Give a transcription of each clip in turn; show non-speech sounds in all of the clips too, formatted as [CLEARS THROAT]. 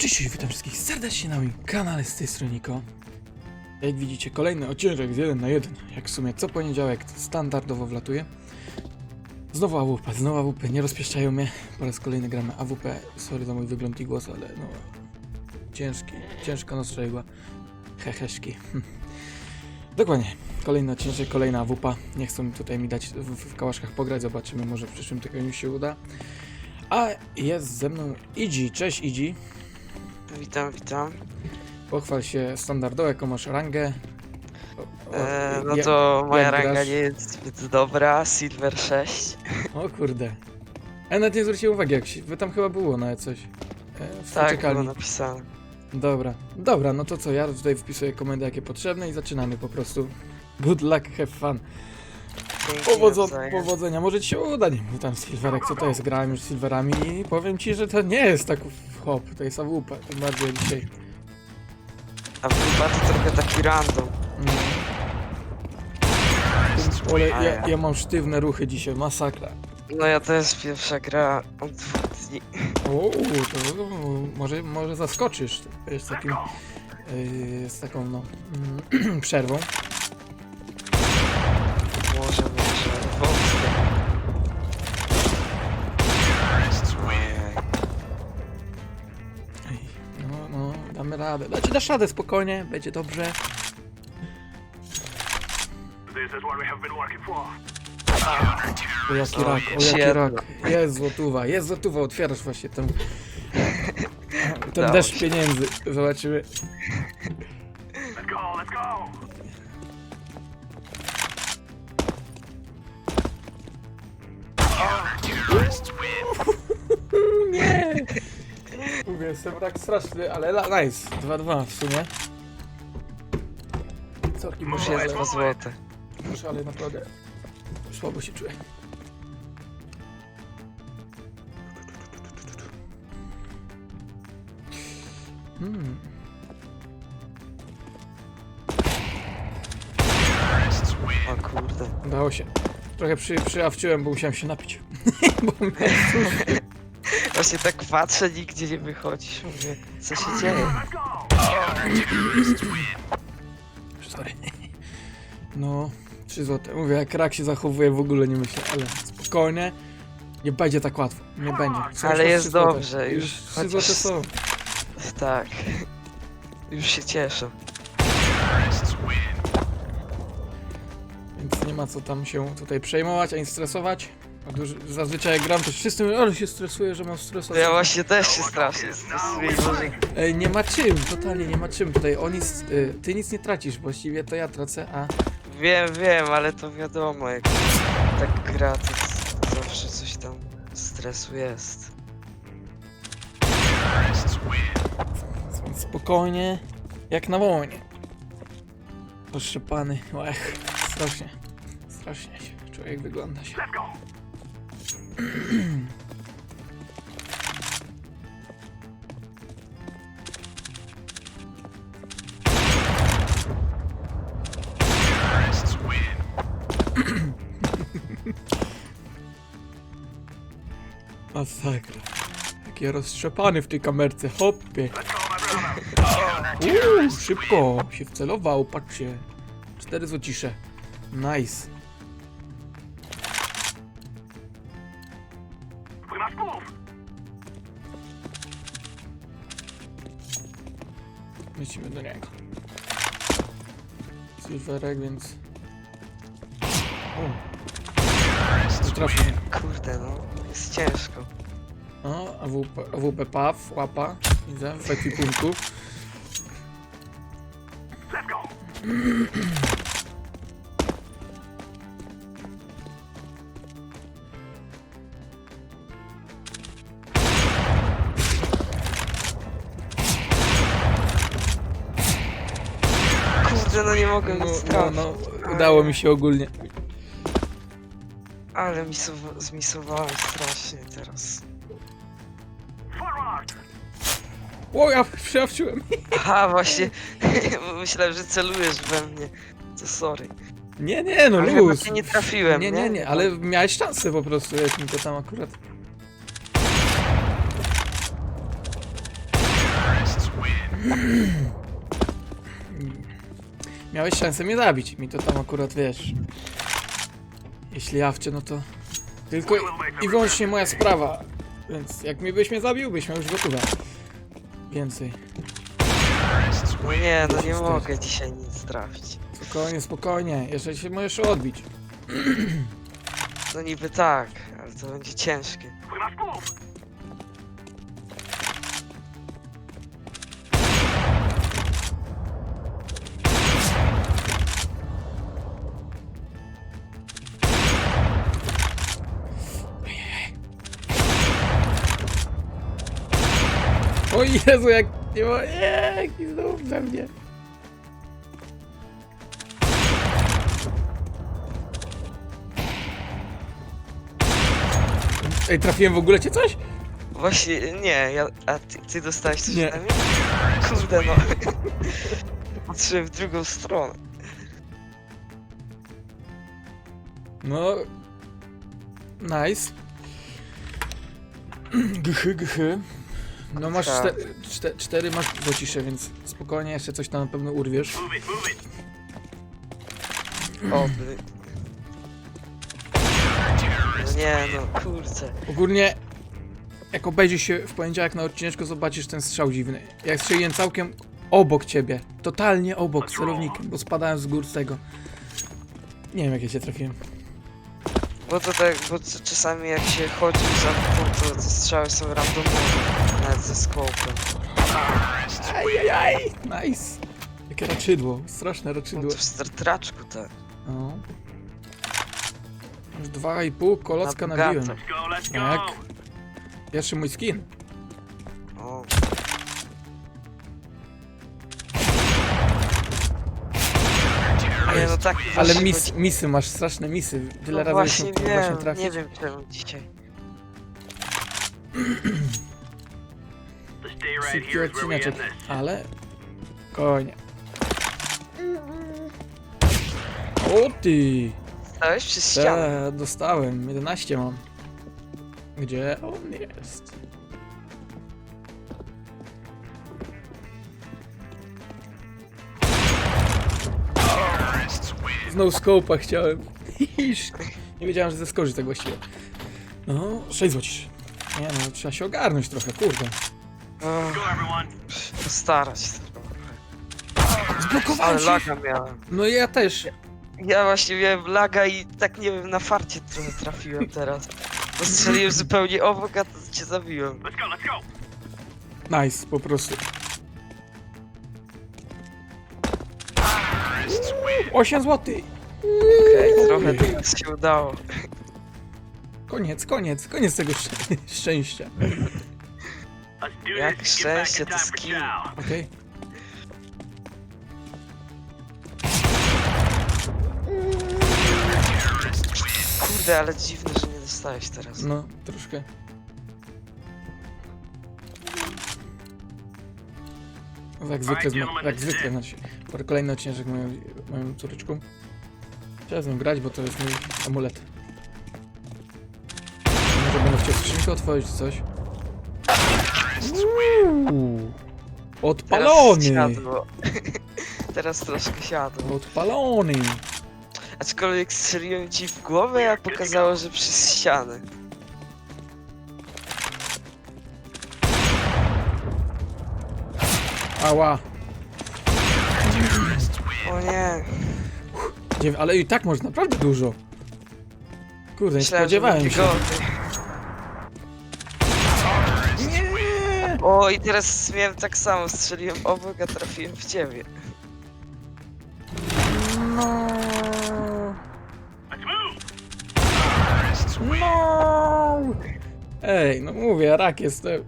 Cześć, witam wszystkich serdecznie na moim kanale z tej strony Niko. Jak widzicie, kolejny odcinek z 1 na 1. Jak w sumie co poniedziałek standardowo wlatuje. Znowu AWP, znowu AWP, nie rozpieszczają mnie. Po raz kolejny gramy AWP. Sorry za mój wygląd i głos, ale no... Ciężki, ciężko nos strzeliła. Heheszki. [LAUGHS] Dokładnie. Kolejny odcinek, kolejna AWP. Nie chcą tutaj mi dać w, w kałaszkach pograć. Zobaczymy, może w przyszłym tygodniu się uda. A jest ze mną Idzi. Cześć Idzi. Witam, witam. Pochwal się standardowo, jaką masz rangę. O, o, E, no ja- to moja jak ranga grasz? nie jest zbyt dobra, Silver 6. O kurde. Ja nawet nie zwróciłem uwagi, jak się, wy tam chyba było nawet coś. E, w Tak, było poczekalni. napisane. Dobra, dobra, no to co, ja tutaj wpisuję komendy jakie potrzebne i zaczynamy po prostu. Good luck, have fun. Powodzo powodzenia, może ci się uda, nie tam Silverek, co to jest, grałem już z Silverami i powiem ci, że to nie jest tak hop, to jest AWP, tym bardziej dzisiaj. A chyba to trochę taki random. Mm. Ale ja, ja mam sztywne ruchy dzisiaj, masakra. No ja też pierwsza gra od dwóch dni. O, to może, może zaskoczysz z takim, yy, z taką no, mm, [CLEARS THROAT] przerwą. Radę. Dacie dasz radę, spokojnie, będzie dobrze. O jaki rak, o jaki rak. Jest złotówa, jest złotówa, otwierasz właśnie ten, ten deszcz pieniędzy. Zobaczymy. Jestem rak straszny, ale la- nice. 2-2 w sumie. Całkiem Już muszę, jest dwa złote. muszę, ale naprawdę słabo się czuję. Hmm. O kurde. Udało się. Trochę przy, przyawczyłem, bo musiałem się napić. [LAUGHS] bo miałem [LAUGHS] suszy. Właśnie tak patrzę, nigdzie nie wychodzisz. Mówię, co się dzieje? Sorry. No, 3 złote. Mówię, jak rak się zachowuje, w ogóle nie myślę, ale spokojnie. Nie będzie tak łatwo. Nie będzie. Są Ale już jest trzy złote. dobrze, już 3 chociaż- złote są. Tak. Już się cieszę. Więc nie ma co tam się tutaj przejmować, ani stresować. Zazwyczaj jak gram, to wszyscy mówią, ale się stresuję, że mam stres. Ja właśnie też się strasznie stresuję. Ej, nie ma czym, totalnie nie ma czym. Tutaj oni, s- y, ty nic nie tracisz, właściwie to ja tracę, a Wiem, wiem, ale to wiadomo, jak tak gra, to zawsze coś tam stresu jest. Spokojnie, jak na wojnie. Poszczepany, ech, strasznie, strasznie się człowiek wygląda się. Masakra. Jaki roztrzepany w tej kamerce, hoppie. Uuu, szybko się wcelował, patrzcie. Cztery złocisze. Nice. Niego. Silverek, więc... O. Nie. Kurde, no, jest ciężko. O, AWP, AWP PAW, łapa. Widzę, w ekwipunku. Let's go. [CLEARS THROAT] Kurde, no nie mogę No, nic no, trafić. no, udało mi się ogólnie. Ale misowa- zmisowałem strasznie teraz. O, ja przyawczyłem. Aha, właśnie, [LAUGHS] myślałem, że celujesz we mnie. To sorry. Nie, nie, no Ale luz. nie trafiłem, Nie, nie? nie, nie, ale miałeś szansę po prostu, wiesz, mi to tam akurat... Miałeś szansę mnie zabić. Mi to tam akurat wiesz. Jeśli ja wcie, no to tylko i wyłącznie moja sprawa. Więc jak mi byś mnie zabił, byś miał już gotowe. Więcej. Nie, no nie mogę dzisiaj nic trafić. Spokojnie, spokojnie. Jeszcze się możesz odbić. [CLEARS THROAT] No niby tak, ale to będzie ciężkie. O Jezu, jak nie ma... Nie, jaki znowu we mnie. Ej, trafiłem w ogóle cię coś? Właśnie, nie, ja, a ty, ty dostałeś coś Nie. na mnie? Kurde no. [LAUGHS] Patrzyłem w drugą stronę. No... Nice. [CLEARS THROAT] Gchy, gchy. No masz Tak. cztery, cztery, masz pocisze, więc spokojnie jeszcze coś tam na pewno urwiesz. Oby. No nie no, kurczę. Ogólnie, jak obejrzysz się w poniedziałek na odcineczku, zobaczysz ten strzał dziwny. Jak strzeliłem całkiem obok ciebie. Totalnie obok, celownikiem, bo spadałem z gór z tego. Nie wiem, jak ja cię trafiłem. Bo to tak, bo c- czasami jak się chodzi za to, to strzały są randomowe. Nawet ze. Ajajaj! Nice! Jakie raczydło, straszne No raczydło. to w startraczku te. No. Już dwa i pół kolocka Na nabiłem. bogato. Let's go, let's Tak. go. Pierwszy mój skin. O. Nie no tak Ale właśnie mis, chodzi- misy, masz straszne misy. Tyle no razy właśnie nie właśnie trafić. nie wiem czemu dzisiaj. Szybki odcineczek, ale... Konie. O ty! Stałeś przez ścianę. Te, dostałem, 11 mam. Gdzie on jest? Z no scope'a chciałem. Nie wiedziałem, że zeskoczy tak właściwie. No, 6 złocisz. Nie no, trzeba się ogarnąć trochę, kurde. Postarać się trochę. Zblokowałem Ale się! laga miałem. No ja też. Ja właśnie miałem laga i tak nie wiem, na farcie trochę trafiłem teraz. Bo strzeliłem zupełnie obok, a to cię zabiłem. Let's go, let's go. Nice, po prostu. 8 złotych. Okej, trochę tak się udało. Koniec, koniec, koniec tego szczę szczęścia. Jak szczęście to skill. Okej. Kurde, ale dziwne, że nie dostałeś teraz. No, troszkę. Jak zwykle, zma- jak zwykle, znaczy, po raz kolejny odcinek moją, moją córeczką. Trzeba z nią grać, bo to jest mój amulet. Może będę chciał skrzynkę otworzyć czy coś. Uuu, Teraz Odpalony! siadło. [LAUGHS] Teraz troszkę siadło. Odpalony! Aczkolwiek strzeliłem ci w głowę, a pokazało, że przez ścianę. Ała! O nie, Dziew- Ale i tak można naprawdę dużo. Kurde, nie myślałem, że spodziewałem będzie się. gorzej. O, i teraz miałem tak samo, strzeliłem obok, a trafiłem w ciebie. No. No! Ej, no mówię, rak jestem.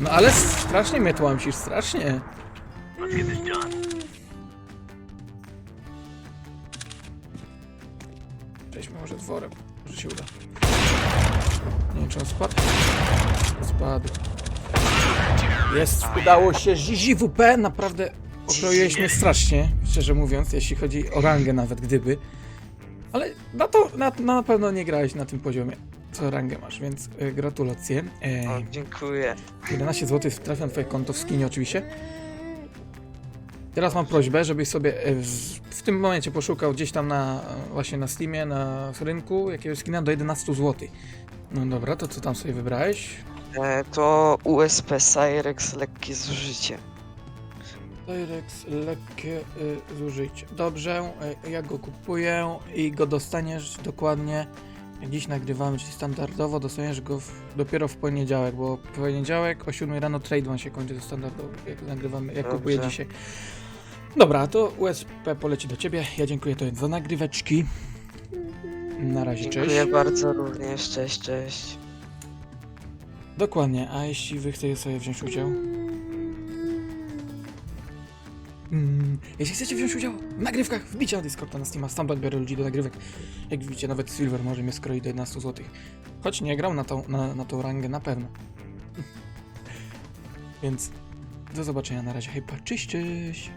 No ale strasznie mnie tłamsisz, strasznie. Przejdźmy może dworem, może się uda. Czy on spadł. Spadł. Jest, udało się. ZZWP, naprawdę okroiłeś mnie strasznie, szczerze mówiąc, jeśli chodzi o rangę nawet gdyby. Ale na to na, na pewno nie grałeś na tym poziomie. co rangę masz, więc y, gratulacje. E, O, dziękuję. 11 zł trafia na twoje konto w skinie oczywiście. Teraz mam prośbę, żebyś sobie e, w, w tym momencie poszukał gdzieś tam na właśnie na Steamie, na rynku jakiegoś skina do 11 zł. No dobra, to co tam sobie wybrałeś? E, to USP Cyrex lekkie zużycie. Tyrex, lekkie y, zużycie. Dobrze, y, ja go kupuję i go dostaniesz dokładnie dziś nagrywamy, czyli standardowo dostaniesz go w, dopiero w poniedziałek, bo w poniedziałek o 7 rano trade one się kończy to standardowo, jak nagrywamy, jak Dobrze. kupuję dzisiaj. Dobra, to USP poleci do ciebie. Ja dziękuję to za nagryweczki. Na razie, cześć. Dziękuję bardzo również, cześć, cześć. Dokładnie, a jeśli wy chcecie sobie wziąć udział? Mm, jeśli chcecie wziąć udział w nagrywkach, wbicie na Discorda na Steama, stamtąd biorę ludzi do nagrywek. Jak widzicie, nawet Silver może mnie skroić do 11 zł. Choć nie grał na tą, na, na tą rangę na pewno. [LAUGHS] Więc do zobaczenia na razie, hej, cześć, cześć!